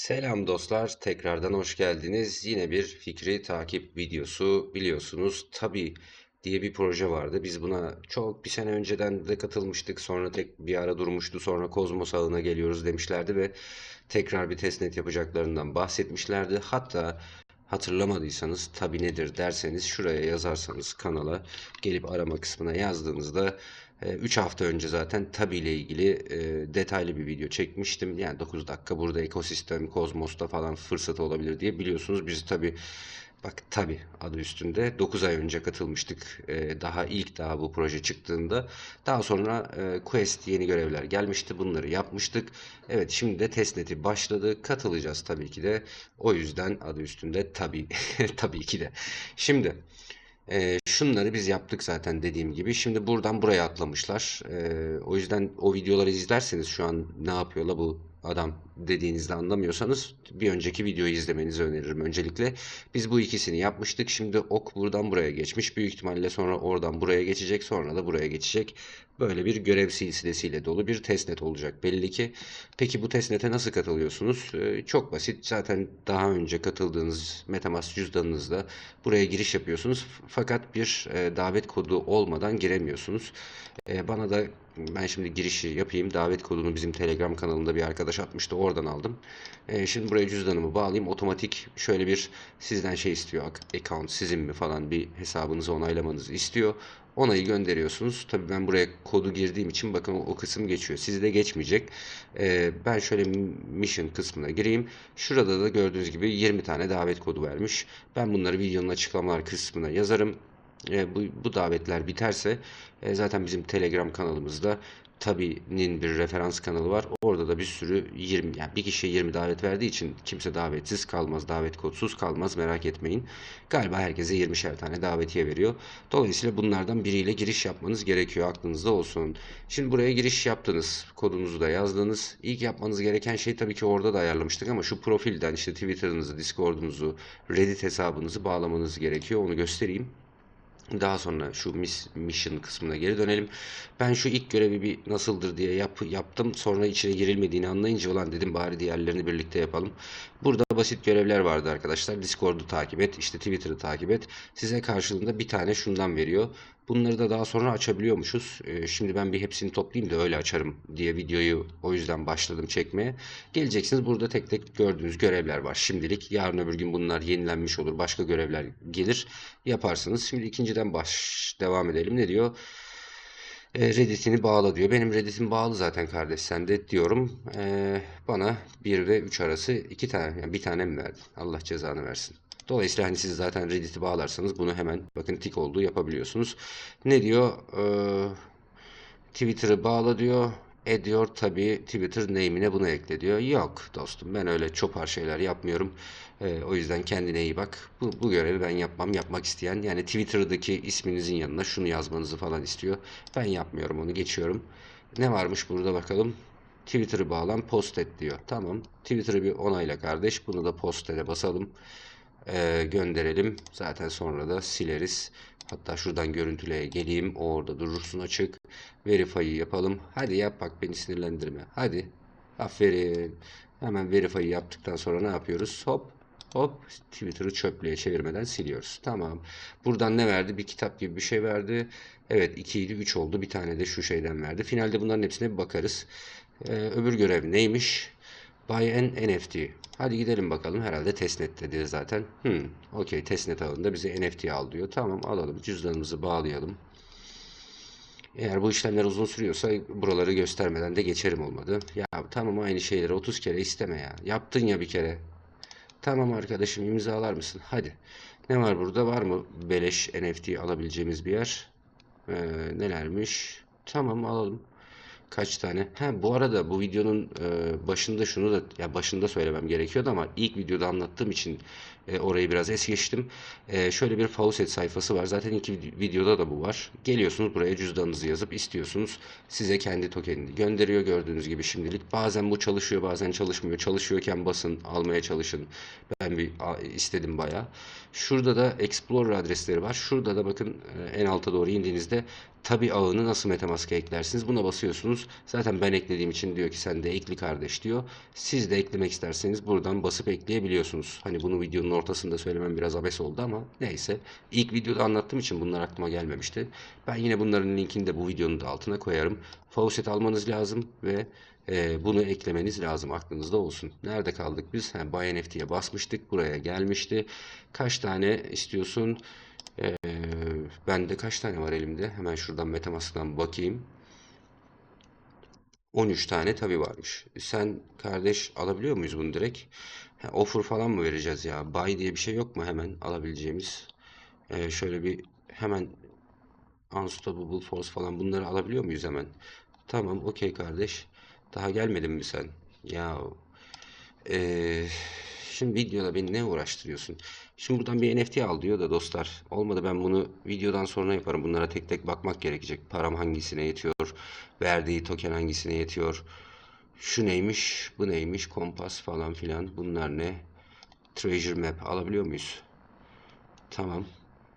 Selam dostlar, tekrardan hoş geldiniz. Yine bir fikri takip videosu biliyorsunuz. Tabii diye bir proje vardı. Biz buna çok bir sene önceden de katılmıştık. Sonra tek bir ara durmuştu. Sonra Kozmos ağına geliyoruz demişlerdi ve tekrar bir testnet yapacaklarından bahsetmişlerdi. Hatta hatırlamadıysanız tabii nedir derseniz şuraya yazarsanız kanala gelip arama kısmına yazdığınızda 3 hafta önce zaten Tabi ile ilgili e, detaylı bir video çekmiştim. Yani 9 dakika burada ekosistem, Kozmos'ta falan fırsatı olabilir diye biliyorsunuz. Biz tabi bak tabi adı üstünde 9 ay önce katılmıştık. E, daha ilk daha bu proje çıktığında. Daha sonra e, Quest yeni görevler gelmişti. Bunları yapmıştık. Evet şimdi de testneti başladı. Katılacağız tabii ki de. O yüzden adı üstünde tabi tabii ki de. Şimdi ee, şunları biz yaptık zaten dediğim gibi. Şimdi buradan buraya atlamışlar. Ee, o yüzden o videoları izlerseniz şu an ne yapıyorlar bu adam dediğinizde anlamıyorsanız bir önceki videoyu izlemenizi öneririm öncelikle. Biz bu ikisini yapmıştık. Şimdi ok buradan buraya geçmiş. Büyük ihtimalle sonra oradan buraya geçecek. Sonra da buraya geçecek. Böyle bir görev silsilesiyle dolu bir testnet olacak belli ki. Peki bu testnete nasıl katılıyorsunuz? Ee, çok basit. Zaten daha önce katıldığınız Metamask cüzdanınızda buraya giriş yapıyorsunuz. Fakat bir e, davet kodu olmadan giremiyorsunuz. E, bana da ben şimdi girişi yapayım. Davet kodunu bizim Telegram kanalında bir arkadaş atmıştı. Oradan aldım. E, şimdi buraya cüzdanımı bağlayayım. Otomatik şöyle bir sizden şey istiyor. Account sizin mi falan bir hesabınızı onaylamanızı istiyor. Onayı gönderiyorsunuz. Tabii ben buraya kodu girdiğim için bakın o, kısım geçiyor. Sizde geçmeyecek. E, ben şöyle mission kısmına gireyim. Şurada da gördüğünüz gibi 20 tane davet kodu vermiş. Ben bunları videonun açıklamalar kısmına yazarım. E, bu, bu davetler biterse e, zaten bizim Telegram kanalımızda Tabi'nin bir referans kanalı var. Orada da bir sürü 20 yani bir kişiye 20 davet verdiği için kimse davetsiz kalmaz, davet kodsuz kalmaz merak etmeyin. Galiba herkese 20'şer tane davetiye veriyor. Dolayısıyla bunlardan biriyle giriş yapmanız gerekiyor aklınızda olsun. Şimdi buraya giriş yaptınız. Kodunuzu da yazdınız. İlk yapmanız gereken şey tabii ki orada da ayarlamıştık ama şu profilden işte Twitter'ınızı, Discord'unuzu, Reddit hesabınızı bağlamanız gerekiyor. Onu göstereyim. Daha sonra şu mission kısmına geri dönelim. Ben şu ilk görevi bir nasıldır diye yap, yaptım. Sonra içine girilmediğini anlayınca olan dedim bari diğerlerini birlikte yapalım. Burada basit görevler vardı arkadaşlar. Discord'u takip et, işte Twitter'ı takip et. Size karşılığında bir tane şundan veriyor. Bunları da daha sonra açabiliyormuşuz. Ee, şimdi ben bir hepsini toplayayım da öyle açarım diye videoyu o yüzden başladım çekmeye. Geleceksiniz burada tek tek gördüğünüz görevler var şimdilik. Yarın öbür gün bunlar yenilenmiş olur. Başka görevler gelir yaparsınız. Şimdi ikinciden baş devam edelim. Ne diyor? E, Reddit'ini bağla diyor. Benim Reddit'im bağlı zaten kardeş sende diyorum. E, bana 1 ve 3 arası 2 tane yani bir tane mi? Allah cezanı versin. Dolayısıyla hani siz zaten Reddit'i bağlarsanız bunu hemen bakın tik olduğu yapabiliyorsunuz. Ne diyor? Ee, Twitter'ı bağla diyor. Ediyor tabi Twitter name'ine bunu ekle diyor. Yok dostum ben öyle çopar şeyler yapmıyorum. Ee, o yüzden kendine iyi bak. Bu, bu görevi ben yapmam. Yapmak isteyen yani Twitter'daki isminizin yanına şunu yazmanızı falan istiyor. Ben yapmıyorum onu geçiyorum. Ne varmış burada bakalım. Twitter'ı bağlan post et diyor. Tamam. Twitter'ı bir onayla kardeş. Bunu da post ede basalım e, gönderelim. Zaten sonra da sileriz. Hatta şuradan görüntüleye geleyim. Orada durursun açık. Verify'ı yapalım. Hadi yap bak beni sinirlendirme. Hadi. Aferin. Hemen verify'ı yaptıktan sonra ne yapıyoruz? Hop hop Twitter'ı çöplüğe çevirmeden siliyoruz. Tamam. Buradan ne verdi? Bir kitap gibi bir şey verdi. Evet 2 idi 3 oldu. Bir tane de şu şeyden verdi. Finalde bunların hepsine bir bakarız. Ee, öbür görev neymiş? Buy an NFT. Hadi gidelim bakalım. Herhalde testnet dedi zaten. Hmm, okey testnet ağında bize NFT al diyor. Tamam alalım. Cüzdanımızı bağlayalım. Eğer bu işlemler uzun sürüyorsa buraları göstermeden de geçerim olmadı. Ya tamam aynı şeyleri 30 kere isteme ya. Yaptın ya bir kere. Tamam arkadaşım imzalar mısın? Hadi. Ne var burada? Var mı beleş NFT alabileceğimiz bir yer? Ee, nelermiş? Tamam alalım. Kaç tane? Ha bu arada bu videonun e, başında şunu da ya başında söylemem gerekiyordu ama ilk videoda anlattığım için e, orayı biraz es geçtim. E, şöyle bir faucet sayfası var. Zaten ilk videoda da bu var. Geliyorsunuz buraya cüzdanınızı yazıp istiyorsunuz. Size kendi tokenini gönderiyor gördüğünüz gibi şimdilik. Bazen bu çalışıyor bazen çalışmıyor. Çalışıyorken basın almaya çalışın. Ben bir istedim bayağı. Şurada da Explorer adresleri var. Şurada da bakın e, en alta doğru indiğinizde Tabi ağını nasıl Metamask'a eklersiniz? Buna basıyorsunuz. Zaten ben eklediğim için diyor ki sen de ekli kardeş diyor. Siz de eklemek isterseniz buradan basıp ekleyebiliyorsunuz. Hani bunu videonun ortasında söylemem biraz abes oldu ama neyse. İlk videoda anlattığım için bunlar aklıma gelmemişti. Ben yine bunların linkini de bu videonun da altına koyarım. Faucet almanız lazım ve e, bunu eklemeniz lazım aklınızda olsun. Nerede kaldık biz? Ha, Buy NFT'ye basmıştık. Buraya gelmişti. Kaç tane istiyorsun? Ee, bende kaç tane var elimde? Hemen şuradan Metamask'tan bakayım. 13 tane tabi varmış. Sen kardeş alabiliyor muyuz bunu direkt? Ha, offer falan mı vereceğiz ya? Buy diye bir şey yok mu hemen alabileceğimiz? Ee, şöyle bir hemen Unstoppable Force falan bunları alabiliyor muyuz hemen? Tamam okey kardeş. Daha gelmedin mi sen? Ya ee, şimdi videoda beni ne uğraştırıyorsun? Şimdi buradan bir NFT al diyor da dostlar. Olmadı ben bunu videodan sonra yaparım. Bunlara tek tek bakmak gerekecek. Param hangisine yetiyor? Verdiği token hangisine yetiyor? Şu neymiş? Bu neymiş? Kompas falan filan. Bunlar ne? Treasure Map alabiliyor muyuz? Tamam.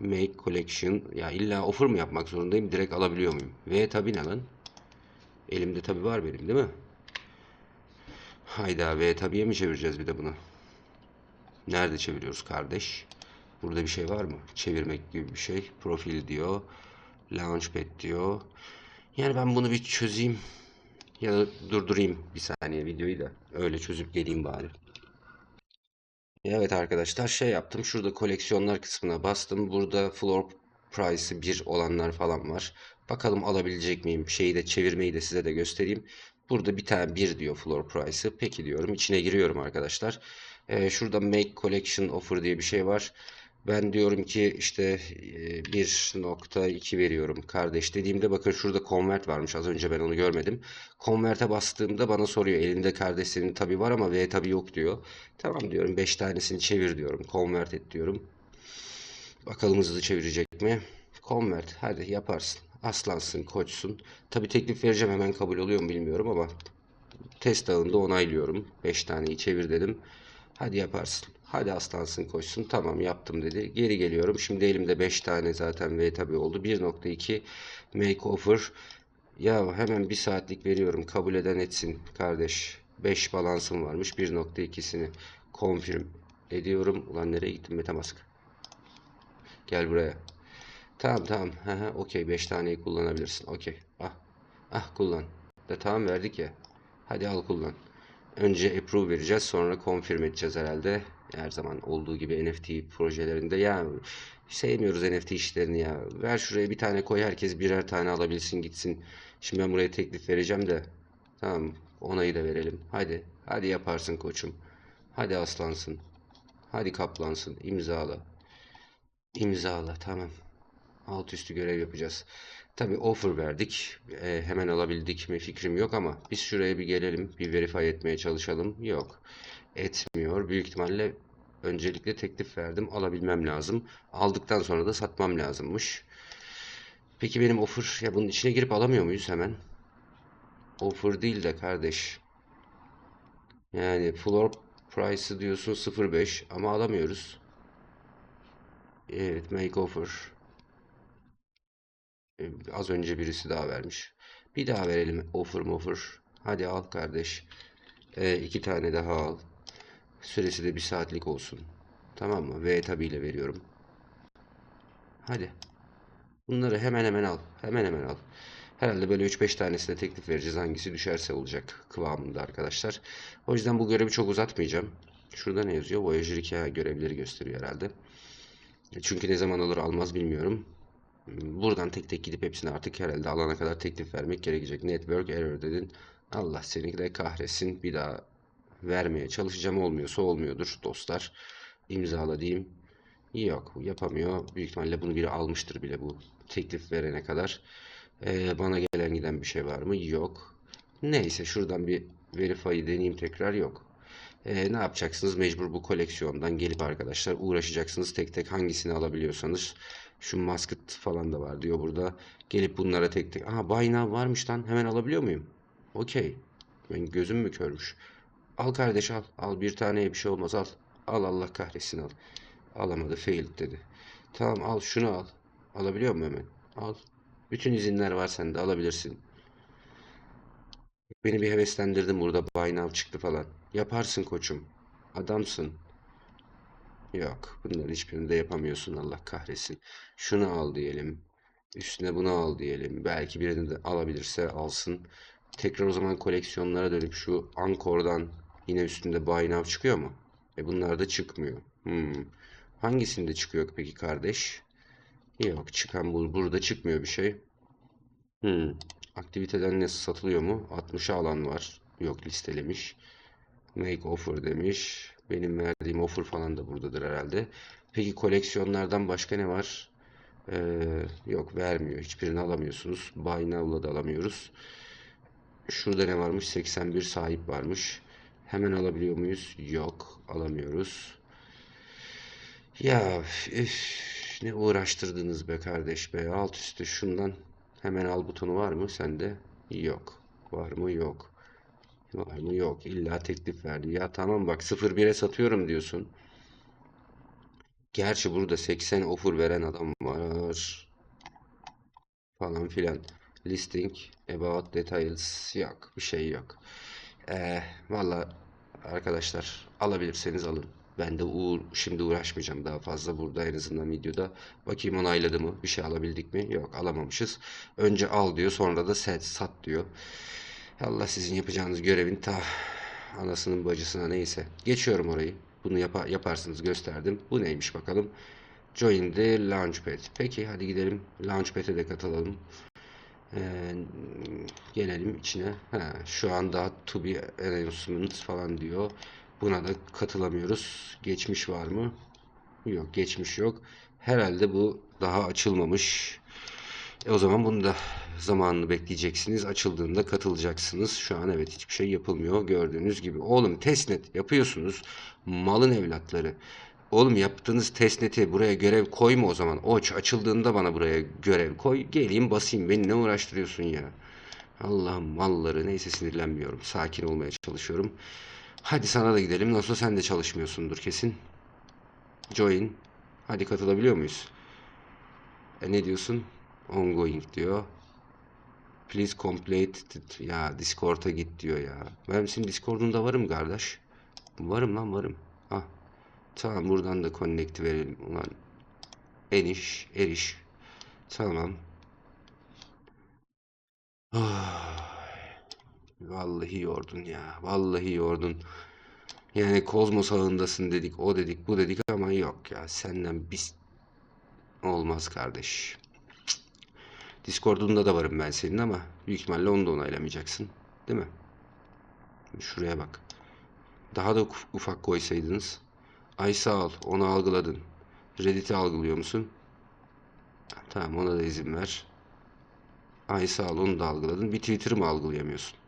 Make Collection. Ya illa offer mı yapmak zorundayım? Direkt alabiliyor muyum? Ve tabi ne lan? Elimde tabi var benim değil mi? Hayda ve tabiye mi çevireceğiz bir de bunu? Nerede çeviriyoruz kardeş? Burada bir şey var mı? Çevirmek gibi bir şey. Profil diyor. Launchpad diyor. Yani ben bunu bir çözeyim. Ya da durdurayım bir saniye videoyu da. Öyle çözüp geleyim bari. Evet arkadaşlar şey yaptım. Şurada koleksiyonlar kısmına bastım. Burada floor price'ı 1 olanlar falan var. Bakalım alabilecek miyim? Şeyi de çevirmeyi de size de göstereyim. Burada bir tane 1 diyor floor price'ı. Peki diyorum. İçine giriyorum arkadaşlar. Ee, şurada make collection offer diye bir şey var. Ben diyorum ki işte e, 1.2 veriyorum kardeş dediğimde bakın şurada convert varmış. Az önce ben onu görmedim. Convert'e bastığımda bana soruyor. Elinde kardeş senin tabi var ama V tabi yok diyor. Tamam diyorum 5 tanesini çevir diyorum. Convert et diyorum. Bakalım hızlı çevirecek mi? Convert. Hadi yaparsın. Aslansın, koçsun. Tabi teklif vereceğim hemen kabul oluyor mu bilmiyorum ama test ağında onaylıyorum. 5 taneyi çevir dedim. Hadi yaparsın. Hadi aslansın koşsun. Tamam yaptım dedi. Geri geliyorum. Şimdi elimde 5 tane zaten V tabi oldu. 1.2 make offer. Ya hemen bir saatlik veriyorum. Kabul eden etsin kardeş. 5 balansım varmış. 1.2'sini confirm ediyorum. Ulan nereye gittim Metamask? Gel buraya. Tamam tamam. Okey 5 taneyi kullanabilirsin. Okey. Ah. Ah kullan. Da tamam verdik ya. Hadi al kullan. Önce approve vereceğiz sonra confirm edeceğiz herhalde. Her zaman olduğu gibi NFT projelerinde ya sevmiyoruz NFT işlerini ya. Ver şuraya bir tane koy herkes birer tane alabilsin gitsin. Şimdi ben buraya teklif vereceğim de. Tamam onayı da verelim. Hadi. Hadi yaparsın koçum. Hadi aslansın. Hadi kaplansın. İmzala. İmzala tamam. Alt üstü görev yapacağız. Tabi offer verdik. E, hemen alabildik mi fikrim yok ama biz şuraya bir gelelim. Bir verify etmeye çalışalım. Yok. Etmiyor. Büyük ihtimalle öncelikle teklif verdim. Alabilmem lazım. Aldıktan sonra da satmam lazımmış. Peki benim offer ya bunun içine girip alamıyor muyuz hemen? Offer değil de kardeş. Yani floor price'ı diyorsun 0.5 ama alamıyoruz. Evet make offer. Ee, Az önce birisi daha vermiş. Bir daha verelim offer offer. Hadi al kardeş. Ee, iki tane daha al. Süresi de bir saatlik olsun. Tamam mı? V tabiyle veriyorum. Hadi. Bunları hemen hemen al. Hemen hemen al. Herhalde böyle 3-5 tanesine teklif vereceğiz. Hangisi düşerse olacak kıvamında arkadaşlar. O yüzden bu görevi çok uzatmayacağım. Şurada ne yazıyor? Voyager 2 görevleri gösteriyor herhalde. Çünkü ne zaman alır almaz bilmiyorum. Buradan tek tek gidip hepsini artık herhalde alana kadar teklif vermek gerekecek. Network error dedin. Allah seni de kahretsin. Bir daha vermeye çalışacağım. Olmuyorsa olmuyordur dostlar. İmzala diyeyim. Yok yapamıyor. Büyük ihtimalle bunu biri almıştır bile bu teklif verene kadar. Ee, bana gelen giden bir şey var mı? Yok. Neyse şuradan bir verify'ı deneyeyim tekrar. Yok. Ee, ne yapacaksınız? Mecbur bu koleksiyondan gelip arkadaşlar uğraşacaksınız. Tek tek hangisini alabiliyorsanız. Şu masket falan da var diyor burada. Gelip bunlara tek tek. Aha buy now varmış lan. Hemen alabiliyor muyum? Okey. Ben gözüm mü körmüş? Al kardeş al. Al bir taneye bir şey olmaz al. Al Allah kahretsin al. Alamadı failed dedi. Tamam al şunu al. Alabiliyor muyum hemen? Al. Bütün izinler var sende alabilirsin. Beni bir heveslendirdin burada. Buy now çıktı falan. Yaparsın koçum. Adamsın. Yok. Bunların hiçbirini de yapamıyorsun Allah kahretsin. Şunu al diyelim. Üstüne bunu al diyelim. Belki birini de alabilirse alsın. Tekrar o zaman koleksiyonlara dönüp şu Ankor'dan yine üstünde Buy Now çıkıyor mu? E bunlar da çıkmıyor. Hmm. Hangisinde çıkıyor peki kardeş? Yok çıkan bu burada çıkmıyor bir şey. Hmm. Aktiviteden ne satılıyor mu? 60'a alan var. Yok listelemiş. Make offer demiş. Benim verdiğim offer falan da buradadır herhalde. Peki koleksiyonlardan başka ne var? Ee, yok vermiyor. Hiçbirini alamıyorsunuz. Buy Now'la da alamıyoruz. Şurada ne varmış? 81 sahip varmış. Hemen alabiliyor muyuz? Yok. Alamıyoruz. Ya üf, ne uğraştırdınız be kardeş be. Alt üstü şundan hemen al butonu var mı sende? Yok. Var mı? Yok. Var mı? Yok. İlla teklif verdi. Ya tamam bak 0-1'e satıyorum diyorsun. Gerçi burada 80 offer veren adam var. Falan filan. Listing about details yok. Bir şey yok. Ee, Valla arkadaşlar alabilirseniz alın. Ben de uğur, şimdi uğraşmayacağım daha fazla burada en azından videoda. Bakayım onayladı mı? Bir şey alabildik mi? Yok alamamışız. Önce al diyor sonra da set, sat diyor. Allah sizin yapacağınız görevin ta anasının bacısına neyse. Geçiyorum orayı. Bunu yapa- yaparsınız gösterdim. Bu neymiş bakalım. Join the Launchpad. Peki hadi gidelim. Launchpad'e de katılalım. Ee, gelelim içine. Ha, şu anda to be announcement falan diyor. Buna da katılamıyoruz. Geçmiş var mı? Yok, geçmiş yok. Herhalde bu daha açılmamış. E o zaman bunu da zamanını bekleyeceksiniz. Açıldığında katılacaksınız. Şu an evet hiçbir şey yapılmıyor. Gördüğünüz gibi. Oğlum testnet yapıyorsunuz. Malın evlatları. Oğlum yaptığınız testneti buraya görev koyma o zaman. O aç- açıldığında bana buraya görev koy. Geleyim basayım. Beni ne uğraştırıyorsun ya? Allah'ım malları. Neyse sinirlenmiyorum. Sakin olmaya çalışıyorum. Hadi sana da gidelim. Nasıl sen de çalışmıyorsundur kesin. Join. Hadi katılabiliyor muyuz? E ne diyorsun? Ongoing diyor. Please complete. it. Ya Discord'a git diyor ya. Ben senin Discord'unda varım kardeş. Varım lan varım. Ah. Tamam buradan da connect verelim. Ulan eniş, eriş. Tamam. Ah. Vallahi yordun ya. Vallahi yordun. Yani kozmos ağındasın dedik, o dedik, bu dedik ama yok ya. Senden biz olmaz kardeş. Discord'unda da varım ben senin ama büyük ihtimalle onu da onaylamayacaksın. Değil mi? Şuraya bak. Daha da uf- ufak koysaydınız. Ay sağ ol, onu algıladın. Reddit'i algılıyor musun? Tamam, ona da izin ver. Ay sağ ol, onu da algıladın. Bir Twitter'ı mı algılayamıyorsun?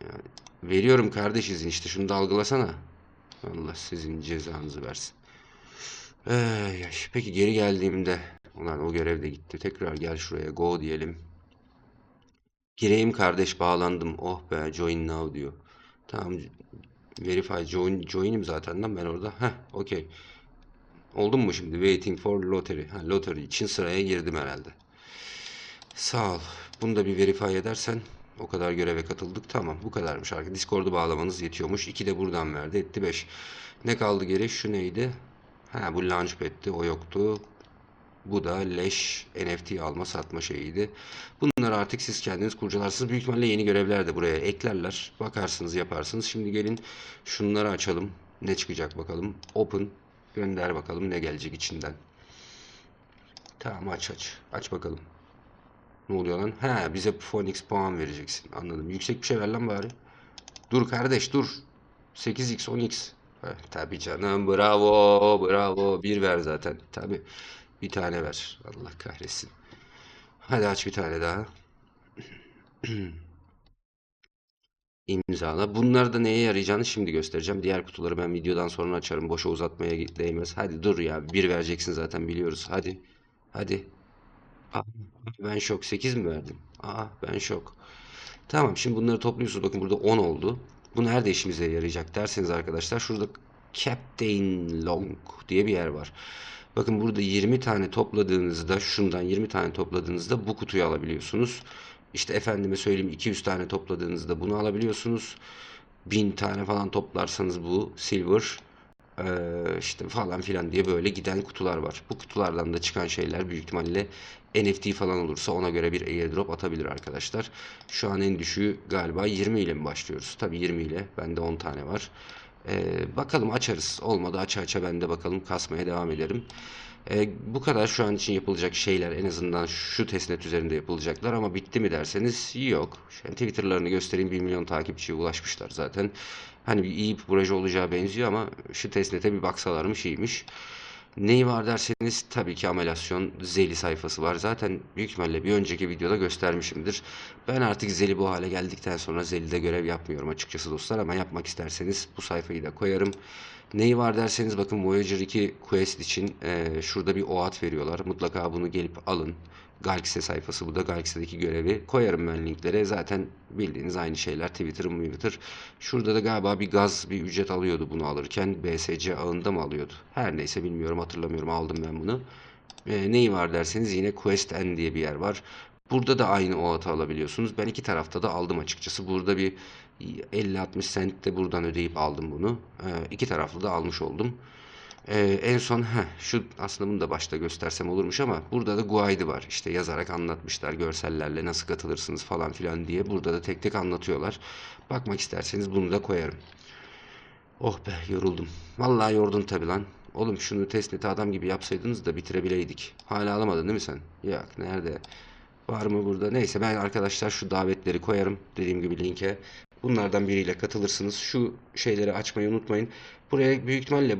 Yani veriyorum kardeş izin işte, şunu da algılasana. Allah sizin cezanızı versin. Ee, peki geri geldiğimde, ulan o görev de gitti. Tekrar gel şuraya, go diyelim. Gireyim kardeş, bağlandım. Oh be, join now diyor. Tamam, verify, join, join'im zaten lan ben orada. Heh, okey. Oldum mu şimdi? Waiting for lottery. Ha, lottery için sıraya girdim herhalde. Sağ ol. Bunu da bir verify edersen o kadar göreve katıldık. Tamam bu kadarmış arkadaşlar. Discord'u bağlamanız yetiyormuş. 2 de buradan verdi. Etti 5. Ne kaldı geri? Şu neydi? Ha bu Launchpad'ti. O yoktu. Bu da leş NFT alma satma şeyiydi. Bunları artık siz kendiniz kurcalarsınız. Büyük ihtimalle yeni görevler de buraya eklerler. Bakarsınız yaparsınız. Şimdi gelin şunları açalım. Ne çıkacak bakalım. Open. Gönder bakalım ne gelecek içinden. Tamam aç aç. Aç bakalım. Ne oluyor lan? He bize Phoenix puan vereceksin. Anladım. Yüksek bir şey ver lan bari. Dur kardeş dur. 8x 10x. Heh, tabii canım bravo bravo. Bir ver zaten. Tabii. Bir tane ver. Allah kahretsin. Hadi aç bir tane daha. İmzala. Bunlar da neye yarayacağını şimdi göstereceğim. Diğer kutuları ben videodan sonra açarım. Boşa uzatmaya değmez. Hadi dur ya. Bir vereceksin zaten biliyoruz. Hadi. Hadi. Aa, ben şok. 8 mi verdim? Aa ben şok. Tamam şimdi bunları topluyorsunuz. Bakın burada 10 oldu. Bu nerede işimize yarayacak derseniz arkadaşlar şurada Captain Long diye bir yer var. Bakın burada 20 tane topladığınızda şundan 20 tane topladığınızda bu kutuyu alabiliyorsunuz. İşte efendime söyleyeyim 200 tane topladığınızda bunu alabiliyorsunuz. 1000 tane falan toplarsanız bu silver işte falan filan diye böyle giden kutular var. Bu kutulardan da çıkan şeyler büyük ihtimalle NFT falan olursa ona göre bir airdrop atabilir arkadaşlar. Şu an en düşüğü galiba 20 ile mi başlıyoruz? Tabii 20 ile. Bende 10 tane var. Ee, bakalım açarız. Olmadı aça aça ben de bakalım kasmaya devam ederim. Ee, bu kadar şu an için yapılacak şeyler en azından şu testnet üzerinde yapılacaklar ama bitti mi derseniz yok. An Twitter'larını göstereyim 1 milyon takipçiye ulaşmışlar zaten. Hani iyi bir proje olacağı benziyor ama şu testnete bir baksalarmış iyiymiş. Neyi var derseniz tabii ki amelasyon Zeli sayfası var. Zaten büyük ihtimalle bir önceki videoda göstermişimdir. Ben artık Zeli bu hale geldikten sonra Zeli'de görev yapmıyorum açıkçası dostlar ama yapmak isterseniz bu sayfayı da koyarım. Neyi var derseniz bakın Voyager 2 Quest için eee, şurada bir OAT veriyorlar. Mutlaka bunu gelip alın. Galaxy sayfası bu da Galaxy'deki görevi. Koyarım ben linklere. Zaten bildiğiniz aynı şeyler Twitter, Twitter. Şurada da galiba bir gaz bir ücret alıyordu bunu alırken. BSC ağında mı alıyordu? Her neyse bilmiyorum hatırlamıyorum aldım ben bunu. Ee, neyi var derseniz yine Quest N diye bir yer var. Burada da aynı OAT'ı alabiliyorsunuz. Ben iki tarafta da aldım açıkçası. Burada bir 50-60 cent de buradan ödeyip aldım bunu. Ee, iki taraflı da almış oldum. Ee, en son heh, şu aslında bunu da başta göstersem olurmuş ama burada da guide var. İşte yazarak anlatmışlar görsellerle nasıl katılırsınız falan filan diye. Burada da tek tek anlatıyorlar. Bakmak isterseniz bunu da koyarım. Oh be yoruldum. Vallahi yordun tabii lan. Oğlum şunu testneti adam gibi yapsaydınız da bitirebileydik. Hala alamadın değil mi sen? Yok nerede? Var mı burada? Neyse ben arkadaşlar şu davetleri koyarım. Dediğim gibi linke. Bunlardan biriyle katılırsınız. Şu şeyleri açmayı unutmayın. Buraya büyük ihtimalle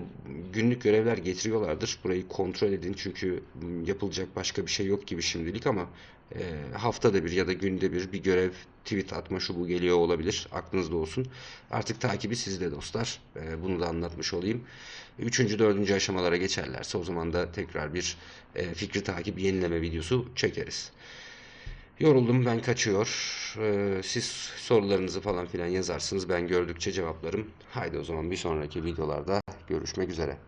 günlük görevler getiriyorlardır. Burayı kontrol edin çünkü yapılacak başka bir şey yok gibi şimdilik ama e, haftada bir ya da günde bir bir görev tweet atma şu bu geliyor olabilir. Aklınızda olsun. Artık takibi sizde dostlar. E, bunu da anlatmış olayım. Üçüncü, dördüncü aşamalara geçerlerse o zaman da tekrar bir e, fikri takip yenileme videosu çekeriz. Yoruldum ben kaçıyor. Ee, siz sorularınızı falan filan yazarsınız. Ben gördükçe cevaplarım. Haydi o zaman bir sonraki videolarda görüşmek üzere.